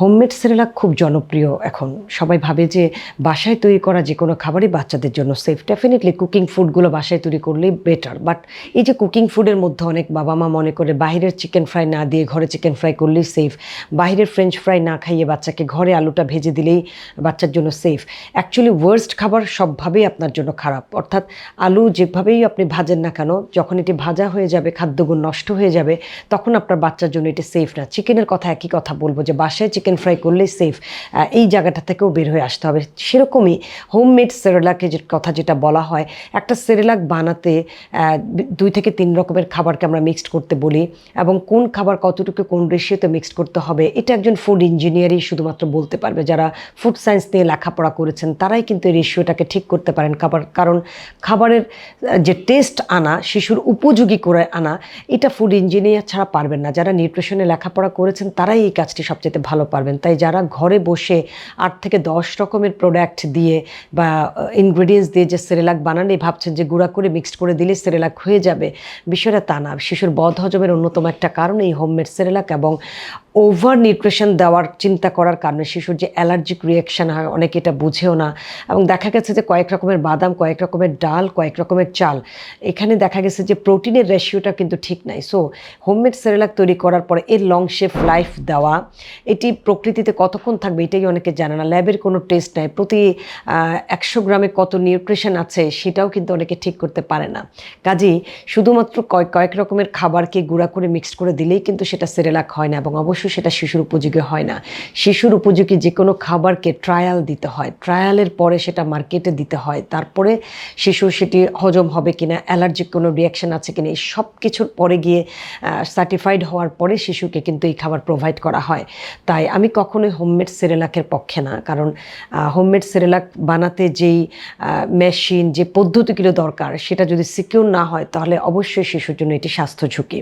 Homemade Cerelac খুব জনপ্রিয় এখন। সবাই ভাবে যে বাসায় তৈরি করা যে কোনো খাবারই বাচ্চাদের জন্য সেফ ডেফিনেটলি কুকিং ফুডগুলো বাসায় তৈরি করলেই বেটার বাট এই যে কুকিং ফুডের মধ্যে অনেক বাবা মা মনে করে বাইরের চিকেন ফ্রাই না দিয়ে ঘরে চিকেন ফ্রাই করলেই সেফ বাইরের ফ্রেঞ্চ ফ্রাই না খাইয়ে বাচ্চাকে ঘরে আলুটা ভেজে দিলেই বাচ্চার জন্য সেফ অ্যাকচুয়ালি ওয়ার্স্ট খাবার সবভাবেই আপনার জন্য খারাপ। অর্থাৎ আলু যেভাবেই আপনি ভাজেন না কেন, যখন এটি ভাজা হয়ে যাবে, খাদ্যগুণ নষ্ট হয়ে যাবে, তখন আপনার বাচ্চার জন্য এটি সেফ না। চিকেনের কথা একই কথা বলব যে বাসায় চিকেন ফ্রাই করলেই সেফ এই জায়গাটা থেকেও বের হয়ে আসতে হবে। সেরকমই হোমমেড সেরেলাকে যে কথা যেটা বলা হয়, একটা সেরেলাক বানাতে দুই থেকে তিন রকমের খাবারকে আমরা মিক্সড করতে বলি এবং কোন খাবার কতটুকু কোন রেশিওতে মিক্সড করতে হবে, এটা একজন ফুড ইঞ্জিনিয়ারই শুধুমাত্র বলতে পারবে। যারা ফুড সায়েন্স নিয়ে লেখাপড়া করেছেন, তারাই কিন্তু এই রেশিওটাকে ঠিক করতে পারেন। খাবার, কারণ খাবারের যে টেস্ট আনা, শিশুর উপযোগী করে আনা, এটা ফুড ইঞ্জিনিয়ার ছাড়া পারবেন না। যারা নিউট্রিশনে লেখাপড়া করেছেন, তারাই এই কাজটি সবচেয়ে ভালো পারবেন। তাই যারা ঘরে বসে আট থেকে দশ রকমের প্রোডাক্ট দিয়ে বা ইনগ্রিডিয়েন্টস দিয়ে যে সেরেলাক বানান, এই ভাবছেন যে গুঁড়া করে মিক্সড করে দিলে সেরেলাক হয়ে যাবে। বিষয়টা তা না। শিশুর বদ হজমের অন্যতম একটা কারণ এই হোমমেড সেরেলাক এবং ওভার নিউট্রিশন দেওয়ার চিন্তা করার কারণে শিশুর যে অ্যালার্জিক রিয়াকশান হয়, অনেকে এটা বুঝেও না। এবং দেখা গেছে যে কয়েক রকমের বাদাম, কয়েক রকমের ডাল, কয়েক রকমের চাল, এখানে দেখা গেছে যে প্রোটিনের রেশিওটা কিন্তু ঠিক নাই। সো হোমমেড সেরেলাক তৈরি করার পরে এর লং শেফ লাইফ দেওয়া, এটি প্রকৃতিতে কতক্ষণ থাকবে এটাই অনেকে জানে না। ল্যাবের কোনো টেস্ট নাই। প্রতি একশো গ্রামে কত নিউট্রিশন আছে সেটাও কিন্তু অনেকে ঠিক করতে পারে না। কাজেই শুধুমাত্র কয়েক কয়েক রকমের খাবারকে গুঁড়া করে মিক্সড করে দিলেই কিন্তু সেটা সেরেলাক হয় না এবং অবশ্যই সেটা শিশুর উপযোগী হয় না। শিশুর উপযোগী যে কোনো খাবারকে ট্রায়াল দিতে হয়। ট্রায়ালের পরে সেটা মার্কেটে দিতে হয়। তারপরে শিশু সেটি হজম হবে কিনা অ্যালার্জিক কোনো রিয়াকশন আছে কিনা, এই সব কিছুর পরে গিয়ে সার্টিফাইড হওয়ার পরে শিশুকে কিন্তু এই খাবার প্রোভাইড করা হয়। তাই আমি কখনোই হোমমেড সেরেলাকের পক্ষে না। কারণ হোমমেড সেরেলাক বানাতে যেই মেশিন যে পদ্ধতিগুলো দরকার, সেটা যদি সিকিউর না হয়, তাহলে অবশ্যই শিশুর জন্য এটি স্বাস্থ্য ঝুঁকি।